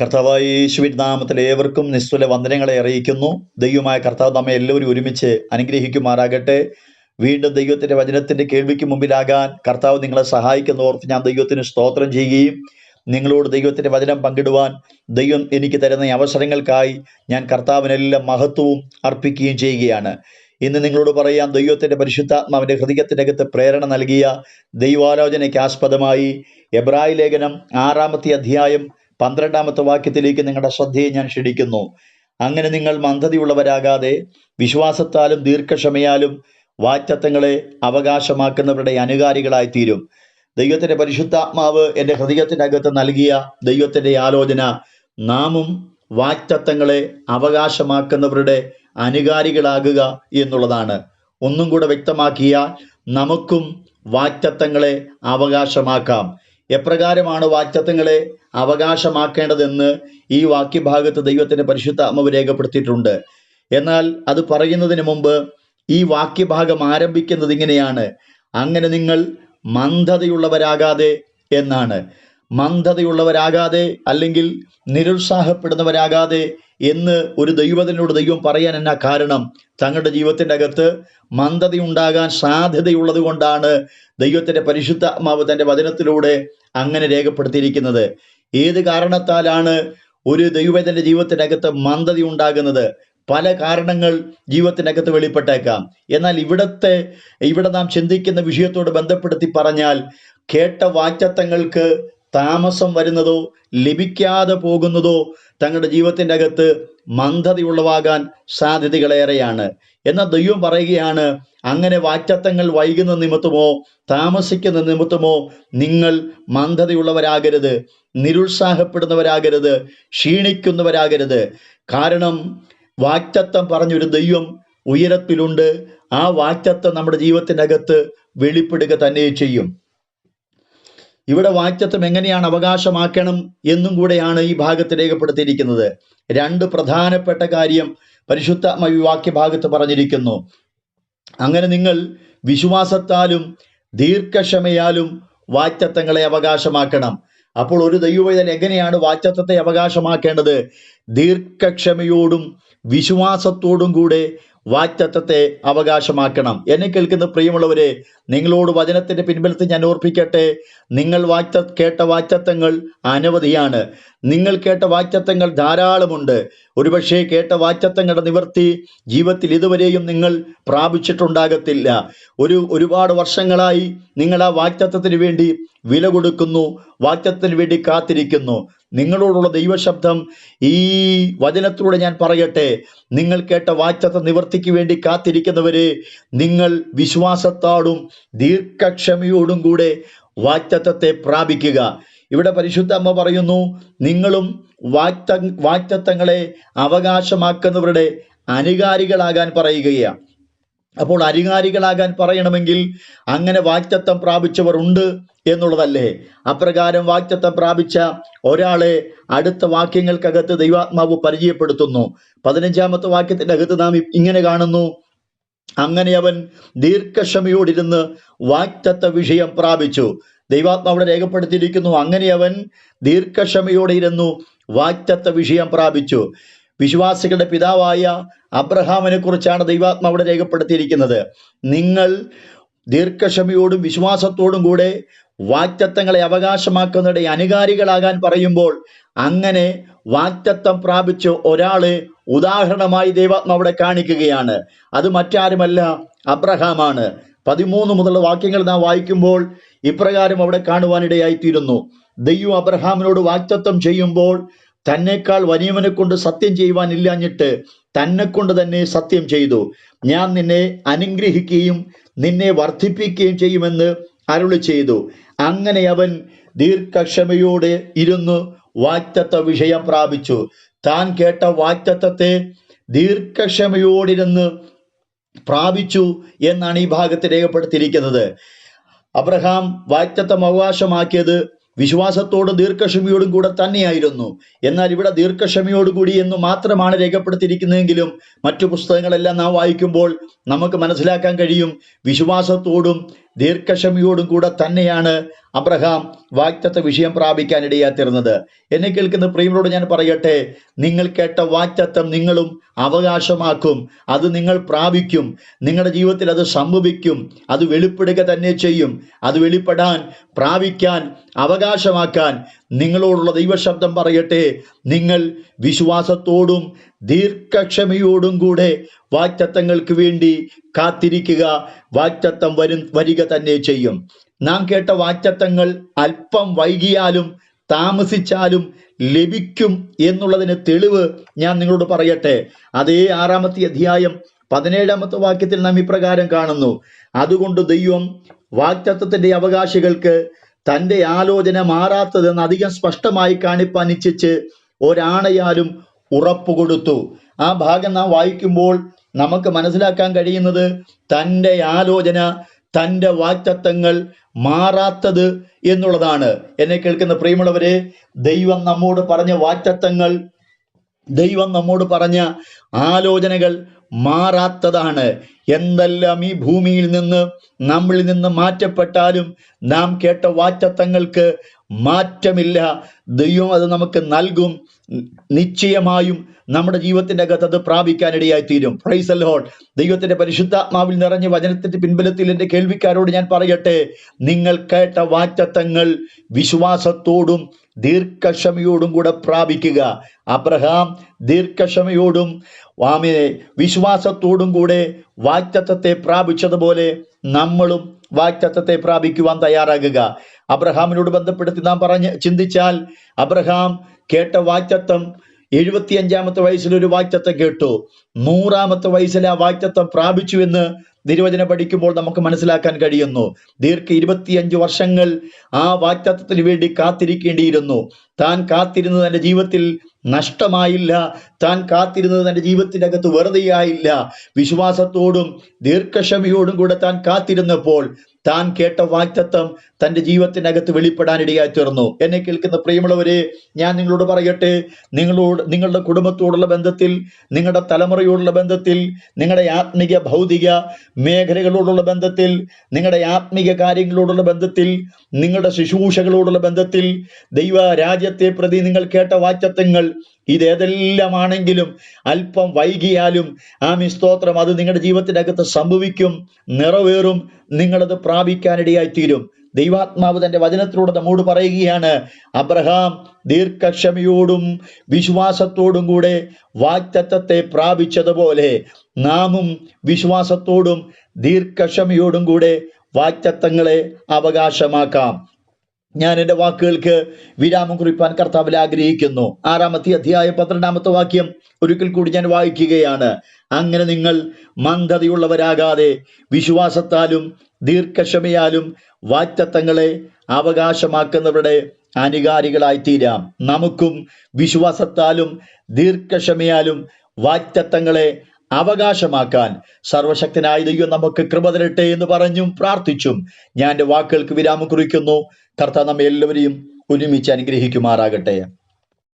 കർത്താവായ യേശുവിൻ നാമത്തിൽ ഏവർക്കും നിസ്തുല വന്ദനങ്ങളെ അറിയിക്കുന്നു. ദൈവമായ കർത്താവ് നമ്മെ എല്ലാവരും ഒരുമിച്ച് അനുഗ്രഹിക്കുമാറാകട്ടെ. വീണ്ടും ദൈവത്തിന്റെ വചനത്തിന്റെ കേൾവിക്ക് മുമ്പിലാകാൻ കർത്താവ് നിങ്ങളെ സഹായിക്കുന്ന ഓർത്ത് ഞാൻ ദൈവത്തിന് സ്തോത്രം ചെയ്യുകയും നിങ്ങളോട് ദൈവത്തിന്റെ വചനം പങ്കിടുവാൻ ദൈവം എനിക്ക് തരുന്ന അവസരങ്ങൾക്കായി ഞാൻ കർത്താവിനെല്ലാം മഹത്വവും അർപ്പിക്കുകയും ചെയ്യുകയാണ്. ഇന്ന് നിങ്ങളോട് പറയാം ദൈവത്തിന്റെ പരിശുദ്ധാത്മാവിന്റെ ഹൃദയത്തിനകത്ത് പ്രേരണ നൽകിയ ദൈവാലോചനയ്ക്ക് ആസ്പദമായി എബ്രായ ലേഖനം ആറാമത്തെ അധ്യായം പന്ത്രണ്ടാമത്തെ വാക്യത്തിലേക്ക് നിങ്ങളുടെ ശ്രദ്ധയെ ഞാൻ ക്ഷണിക്കുന്നു. അങ്ങനെ നിങ്ങൾ മന്ദതയുള്ളവരാകാതെ വിശ്വാസത്താലും ദീർഘക്ഷമയാലും വാറ്റത്തങ്ങളെ അവകാശമാക്കുന്നവരുടെ അനുകാരികളായി തീരും ദൈവത്തിന്റെ പരിശുദ്ധാത്മാവ് എന്റെ ഹൃദയത്തിനകത്ത് നൽകിയ ദൈവത്തിന്റെ ആലോചന നാമും വാറ്റത്തങ്ങളെ അവകാശമാക്കുന്നവരുടെ അനുകാരികളാകുക എന്നുള്ളതാണ്. ഒന്നും കൂടെ വ്യക്തമാക്കിയാൽ നമുക്കും വാറ്റത്തങ്ങളെ അവകാശമാക്കാം. എപ്രകാരമാണ് വാക്തത്വങ്ങളെ അവകാശമാക്കേണ്ടതെന്ന് ഈ വാക്യഭാഗത്ത് ദൈവത്തിന്റെ പരിശുദ്ധ അമ്മവ് രേഖപ്പെടുത്തിയിട്ടുണ്ട്. എന്നാൽ അത് പറയുന്നതിന് മുമ്പ് ഈ വാക്യഭാഗം ആരംഭിക്കുന്നത് ഇങ്ങനെയാണ്. അങ്ങനെ നിങ്ങൾ മന്ദതയുള്ളവരാകാതെ എന്നാണ്. മന്ദതയുള്ളവരാകാതെ അല്ലെങ്കിൽ നിരുത്സാഹപ്പെടുന്നവരാകാതെ എന്ന് ഒരു ദൈവത്തിനോട് ദൈവം പറയാൻ എന്നാ കാരണം? തങ്ങളുടെ ജീവിതത്തിന്റെ അകത്ത് മന്ദതയുണ്ടാകാൻ സാധ്യതയുള്ളത് കൊണ്ടാണ് ദൈവത്തിന്റെ പരിശുദ്ധാത്മാവ് തന്റെ വചനത്തിലൂടെ അങ്ങനെ രേഖപ്പെടുത്തിയിരിക്കുന്നത്. ഏത് കാരണത്താലാണ് ഒരു ദൈവത്തിന്റെ ജീവിതത്തിന്റെ അകത്ത് മന്ദത ഉണ്ടാകുന്നത് പല കാരണങ്ങൾ ജീവിതത്തിനകത്ത് വെളിപ്പെട്ടേക്കാം. എന്നാൽ ഇവിടത്തെ ഇവിടെ നാം ചിന്തിക്കുന്ന വിഷയത്തോട് ബന്ധപ്പെടുത്തി പറഞ്ഞാൽ കേട്ട വാക്യത്വങ്ങൾക്ക് താമസം വരുന്നതോ ലഭിക്കാതെ പോകുന്നതോ തങ്ങളുടെ ജീവിതത്തിന്റെ അകത്ത് മന്ദതയുള്ളവാകാൻ സാധ്യതകളേറെയാണ്. എന്നാൽ ദൈവം പറയുകയാണ് അങ്ങനെ വാറ്റത്തങ്ങൾ വൈകുന്ന നിമിത്തമോ താമസിക്കുന്ന നിമിത്തമോ നിങ്ങൾ മന്ദതയുള്ളവരാകരുത് നിരുത്സാഹപ്പെടുന്നവരാകരുത് ക്ഷീണിക്കുന്നവരാകരുത്. കാരണം വാറ്റത്തം പറഞ്ഞൊരു ദൈവം ഉയരത്തിലുണ്ട്. ആ വാറ്റത്തം നമ്മുടെ ജീവിതത്തിനകത്ത് വെളിപ്പെടുക തന്നെ ചെയ്യും. ഇവിടെ വാക്യത്വം എങ്ങനെയാണ് അവകാശമാക്കണം എന്നും കൂടെയാണ് ഈ ഭാഗത്ത് രേഖപ്പെടുത്തിയിരിക്കുന്നത്. രണ്ട് പ്രധാനപ്പെട്ട കാര്യം പരിശുദ്ധ വാക്യ ഭാഗത്ത് പറഞ്ഞിരിക്കുന്നു. അങ്ങനെ നിങ്ങൾ വിശ്വാസത്താലും ദീർഘക്ഷമയാലും വാറ്റത്വങ്ങളെ അവകാശമാക്കണം. അപ്പോൾ ഒരു ദൈവവേദന എങ്ങനെയാണ് വാറ്റത്വത്തെ അവകാശമാക്കേണ്ടത്? ദീർഘക്ഷമയോടും വിശ്വാസത്തോടും കൂടെ വാക്തത്വത്തെ അവകാശമാക്കണം. എന്നെ കേൾക്കുന്ന പ്രിയമുള്ളവരെ നിങ്ങളോട് വചനത്തിന്റെ പിൻബലത്തിൽ ഞാൻ ഓർപ്പിക്കട്ടെ. നിങ്ങൾ വാക്ത കേട്ട വാക്തത്വങ്ങൾ അനവധിയാണ്. നിങ്ങൾ കേട്ട വാക്തത്വങ്ങൾ ധാരാളമുണ്ട്. ഒരുപക്ഷേ കേട്ട വാക്തത്വങ്ങളുടെ നിവർത്തി ജീവിതത്തിൽ ഇതുവരെയും നിങ്ങൾ പ്രാപിച്ചിട്ടുണ്ടാകത്തില്ല. ഒരു ഒരുപാട് വർഷങ്ങളായി നിങ്ങൾ ആ വാക്തത്വത്തിന് വേണ്ടി വില കൊടുക്കുന്നു വാക്തത്വത്തിന് വേണ്ടി കാത്തിരിക്കുന്നു. നിങ്ങളോടുള്ള ദൈവശബ്ദം ഈ വചനത്തിലൂടെ ഞാൻ പറയട്ടെ. നിങ്ങൾ കേട്ട വാക്തത്വ നിവർത്തിക്ക് വേണ്ടി കാത്തിരിക്കുന്നവരെ നിങ്ങൾ വിശ്വാസത്താടും ദീർഘക്ഷമയോടും കൂടെ വാക്തത്വത്തെ പ്രാപിക്കുക. ഇവിടെ പരിശുദ്ധ അമ്മ പറയുന്നു നിങ്ങളും വാക്ത വാക്തത്വങ്ങളെ അവകാശമാക്കുന്നവരുടെ അനുകാരികളാകാൻ പറയുകയാണ്. അപ്പോൾ അരികാരികളാകാൻ പറയണമെങ്കിൽ അങ്ങനെ വാക്തത്വം പ്രാപിച്ചവർ ഉണ്ട് എന്നുള്ളതല്ലേ? അപ്രകാരം വാക്തത്വം പ്രാപിച്ച ഒരാളെ അടുത്ത വാക്യങ്ങൾക്കകത്ത് ദൈവാത്മാവ് പരിചയപ്പെടുത്തുന്നു. പതിനഞ്ചാമത്തെ വാക്യത്തിന്റെ അകത്ത് നാം ഇങ്ങനെ കാണുന്നു. അങ്ങനെ അവൻ ദീർഘക്ഷമയോടിരുന്ന് വാക്തത്വ വിഷയം പ്രാപിച്ചു. ദൈവാത്മാവിടെ രേഖപ്പെടുത്തിയിരിക്കുന്നു. അങ്ങനെ അവൻ ദീർഘക്ഷമയോടെ ഇരുന്നു വാക്തത്വ വിഷയം പ്രാപിച്ചു. വിശ്വാസികളുടെ പിതാവായ അബ്രഹാമിനെ കുറിച്ചാണ് ദൈവാത്മ അവിടെ രേഖപ്പെടുത്തിയിരിക്കുന്നത്. നിങ്ങൾ ദീർഘക്ഷമയോടും വിശ്വാസത്തോടും കൂടെ വാക്തത്വങ്ങളെ അവകാശമാക്കുന്നവരുടെ അനുകാരികളാകാൻ പറയുമ്പോൾ അങ്ങനെ വാക്തത്വം പ്രാപിച്ച ഒരാളെ ഉദാഹരണമായി ദൈവാത്മ അവിടെ കാണിക്കുകയാണ്. അത് മറ്റാരുമല്ല അബ്രഹാമാണ്. പതിമൂന്ന് മുതലുള്ള വാക്യങ്ങൾ നാം വായിക്കുമ്പോൾ ഇപ്രകാരം അവിടെ കാണുവാനിടയായിത്തീരുന്നു. ദൈവം അബ്രഹാമിനോട് വാക്തത്വം ചെയ്യുമ്പോൾ തന്നെക്കാൾ വലിയവനെ കൊണ്ട് സത്യം ചെയ്യുവാനില്ലാഞ്ഞിട്ട് തന്നെ കൊണ്ട് തന്നെ സത്യം ചെയ്തു. ഞാൻ നിന്നെ അനുഗ്രഹിക്കുകയും നിന്നെ വർദ്ധിപ്പിക്കുകയും ചെയ്യുമെന്ന് അരുളി ചെയ്തു. അങ്ങനെ അവൻ ദീർഘക്ഷമയോടെ ഇരുന്നു വാക്തത്വ വിഷയം പ്രാപിച്ചു. താൻ കേട്ട വാക്തത്വത്തെ ദീർഘക്ഷമയോടിരുന്ന് പ്രാപിച്ചു എന്നാണ് ഈ ഭാഗത്ത് രേഖപ്പെടുത്തിയിരിക്കുന്നത്. അബ്രഹാം വാക്തത്വം അവകാശമാക്കിയത് വിശ്വാസത്തോടും ദീർഘക്ഷമയോടും കൂടെ തന്നെയായിരുന്നു. എന്നാൽ ഇവിടെ ദീർഘക്ഷമയോടുകൂടി എന്ന് മാത്രമാണ് രേഖപ്പെടുത്തിയിരിക്കുന്നതെങ്കിലും മറ്റു പുസ്തകങ്ങളെല്ലാം നാം വായിക്കുമ്പോൾ നമുക്ക് മനസ്സിലാക്കാൻ കഴിയും വിശ്വാസത്തോടും ദീർഘക്ഷമയോടും കൂടെ തന്നെയാണ് അബ്രഹാം വാക്തത്വ വിഷയം പ്രാപിക്കാനിടയാത്തിരുന്നത് എന്നെ കേൾക്കുന്ന പ്രിയങ്ങളോട് ഞാൻ പറയട്ടെ നിങ്ങൾ കേട്ട വാക്തത്വം നിങ്ങളും അവകാശമാക്കും അത് നിങ്ങൾ പ്രാപിക്കും നിങ്ങളുടെ ജീവിതത്തിൽ അത് സംഭവിക്കും അത് വെളിപ്പെടുക തന്നെ ചെയ്യും അത് വെളിപ്പെടാൻ പ്രാപിക്കാൻ അവകാശമാക്കാൻ. നിങ്ങളോടുള്ള ദൈവശബ്ദം പറയട്ടെ നിങ്ങൾ വിശ്വാസത്തോടും ദീർഘക്ഷമയോടും കൂടെ വാക്തത്വങ്ങൾക്ക് വേണ്ടി കാത്തിരിക്കുക വാക്തത്വം വരും വരിക തന്നെ ചെയ്യും. നാം കേട്ട വാറ്റത്തങ്ങൾ അല്പം വൈകിയാലും താമസിച്ചാലും ലഭിക്കും എന്നുള്ളതിന് തെളിവ് ഞാൻ നിങ്ങളോട് പറയട്ടെ. അതേ ആറാമത്തെ അധ്യായം പതിനേഴാമത്തെ വാക്യത്തിൽ നാം ഇപ്രകാരം കാണുന്നു. അതുകൊണ്ട് ദൈവം വാക്തത്വത്തിന്റെ അവകാശികൾക്ക് തന്റെ ആലോചന മാറാത്തതെന്ന് അധികം സ്പഷ്ടമായി കാണിപ്പാൻ ഇച്ഛിച്ച് ഒരാണയാലും ഉറപ്പ് കൊടുത്തു. ആ ഭാഗം നാം വായിക്കുമ്പോൾ നമുക്ക് മനസ്സിലാക്കാൻ കഴിയുന്നത് തന്റെ ആലോചന തന്റെ വാക്തത്വങ്ങൾ മാറാത്തത് എന്നുള്ളതാണ്. എന്നെ കേൾക്കുന്ന പ്രിയമുള്ളവരെ ദൈവം നമ്മോട് പറഞ്ഞ വാക്തത്വങ്ങൾ ദൈവം നമ്മോട് പറഞ്ഞ ആലോചനകൾ മാറാത്തതാണ്. എന്തെല്ലാം ഈ ഭൂമിയിൽ നിന്ന് നമ്മളിൽ നിന്ന് മാറ്റപ്പെട്ടാലും നാം കേട്ട വാറ്റത്തങ്ങൾക്ക് മാറ്റമില്ല. ദൈവം അത് നമുക്ക് നൽകും. നിശ്ചയമായും നമ്മുടെ ജീവിതത്തിന്റെ അകത്ത് അത് പ്രാപിക്കാനിടയായി തീരും പ്രൈസ് അല്ലോൺ ദൈവത്തിന്റെ പരിശുദ്ധാത്മാവിൽ നിറഞ്ഞ വചനത്തിന്റെ പിൻബലത്തിൽ എന്റെ കേൾവിക്കാരോട് ഞാൻ പറയട്ടെ. നിങ്ങൾ കേട്ട വാറ്റത്തങ്ങൾ വിശ്വാസത്തോടും ദീർഘക്ഷമയോടും കൂടെ പ്രാപിക്കുക. അബ്രഹാം ദീർഘക്ഷമയോടും വാമിനെ വിശ്വാസത്തോടും കൂടെ വാക്തത്വത്തെ പ്രാപിച്ചതുപോലെ നമ്മളും വാക്തത്വത്തെ പ്രാപിക്കുവാൻ തയ്യാറാകുക. അബ്രഹാമിനോട് ബന്ധപ്പെടുത്തി നാം പറഞ്ഞ് ചിന്തിച്ചാൽ അബ്രഹാം കേട്ട വാക്തത്വം എഴുപത്തിയഞ്ചാമത്തെ വയസ്സിൽ ഒരു വാക്യത്തെ കേട്ടു. നൂറാമത്തെ വയസ്സിൽ ആ വാക്യത്വം പ്രാപിച്ചു എന്ന് നിരുവചനം പഠിക്കുമ്പോൾ നമുക്ക് മനസ്സിലാക്കാൻ കഴിയുന്നു. ദീർഘ ഇരുപത്തിയഞ്ച് വർഷങ്ങൾ ആ വാക്തത്വത്തിന് വേണ്ടി കാത്തിരിക്കേണ്ടിയിരുന്നു. താൻ കാത്തിരുന്നത് തന്റെ ജീവിതത്തിൽ നഷ്ടമായില്ല. താൻ കാത്തിരുന്നത് തന്റെ ജീവിതത്തിന്റെ അകത്ത് വെറുതെയായില്ല. വിശ്വാസത്തോടും ദീർഘക്ഷമയോടും കൂടെ താൻ കാത്തിരുന്നപ്പോൾ താൻ കേട്ട വാക്തത്വം തന്റെ ജീവിതത്തിനകത്ത് വെളിപ്പെടാൻ ഇടയായി തീർന്നു എന്നെ കേൾക്കുന്ന പ്രിയമുള്ളവരെ ഞാൻ നിങ്ങളോട് പറയട്ടെ നിങ്ങളോട് നിങ്ങളുടെ കുടുംബത്തോടുള്ള ബന്ധത്തിൽ നിങ്ങളുടെ തലമുറയോടുള്ള ബന്ധത്തിൽ നിങ്ങളുടെ ആത്മീക ഭൗതിക മേഖലകളോടുള്ള ബന്ധത്തിൽ നിങ്ങളുടെ ആത്മീക കാര്യങ്ങളോടുള്ള ബന്ധത്തിൽ നിങ്ങളുടെ ശുശ്രൂഷകളോടുള്ള ബന്ധത്തിൽ ദൈവ രാജ്യത്തെ പ്രതി നിങ്ങൾ കേട്ട വാക്തത്വങ്ങൾ ഇതേതെല്ലാമാണെങ്കിലും അല്പം വൈകിയാലും ആമി സ്തോത്രം. അത് നിങ്ങളുടെ ജീവിതത്തിനകത്ത് സംഭവിക്കും നിറവേറും നിങ്ങളത് പ്രാപിക്കാനിടയായി തീരും ദൈവാത്മാവ് തന്റെ വചനത്തിലൂടെ നമ്മോട് പറയുകയാണ് അബ്രഹാം ദീർഘക്ഷമയോടും വിശ്വാസത്തോടും കൂടെ വാക്തത്വത്തെ പ്രാപിച്ചതുപോലെ നാമും വിശ്വാസത്തോടും ദീർഘക്ഷമയോടും കൂടെ വാക്തത്വങ്ങളെ അവകാശമാക്കാം. ഞാൻ എന്റെ വാക്കുകൾക്ക് വിരാമം കുറിപ്പാൻ കർത്താവിൽ ആഗ്രഹിക്കുന്നു. ആറാമത്തെ അധ്യായം പന്ത്രണ്ടാമത്തെ വാക്യം ഒരിക്കൽ കൂടി ഞാൻ വായിക്കുകയാണ്. അങ്ങനെ നിങ്ങൾ മന്ദതയുള്ളവരാകാതെ വിശ്വാസത്താലും ദീർഘക്ഷമയാലും വാറ്റത്തങ്ങളെ അവകാശമാക്കുന്നവരുടെ അനുകാരികളായി തീരാം നമുക്കും വിശ്വാസത്താലും ദീർഘക്ഷമയാലും വാക്തത്വങ്ങളെ അവകാശമാക്കാൻ സർവശക്തനായ ദൈവം നമുക്ക് കൃപ തരട്ടെ എന്ന് പറഞ്ഞും പ്രാർത്ഥിച്ചും ഞാൻ എന്റെ വാക്കുകൾക്ക് വിരാമം കുറിക്കുന്നു. കർത്താവ് നമ്മെ എല്ലാവരെയും ഒരുമിച്ച് അനുഗ്രഹിക്കുമാറാകട്ടെ.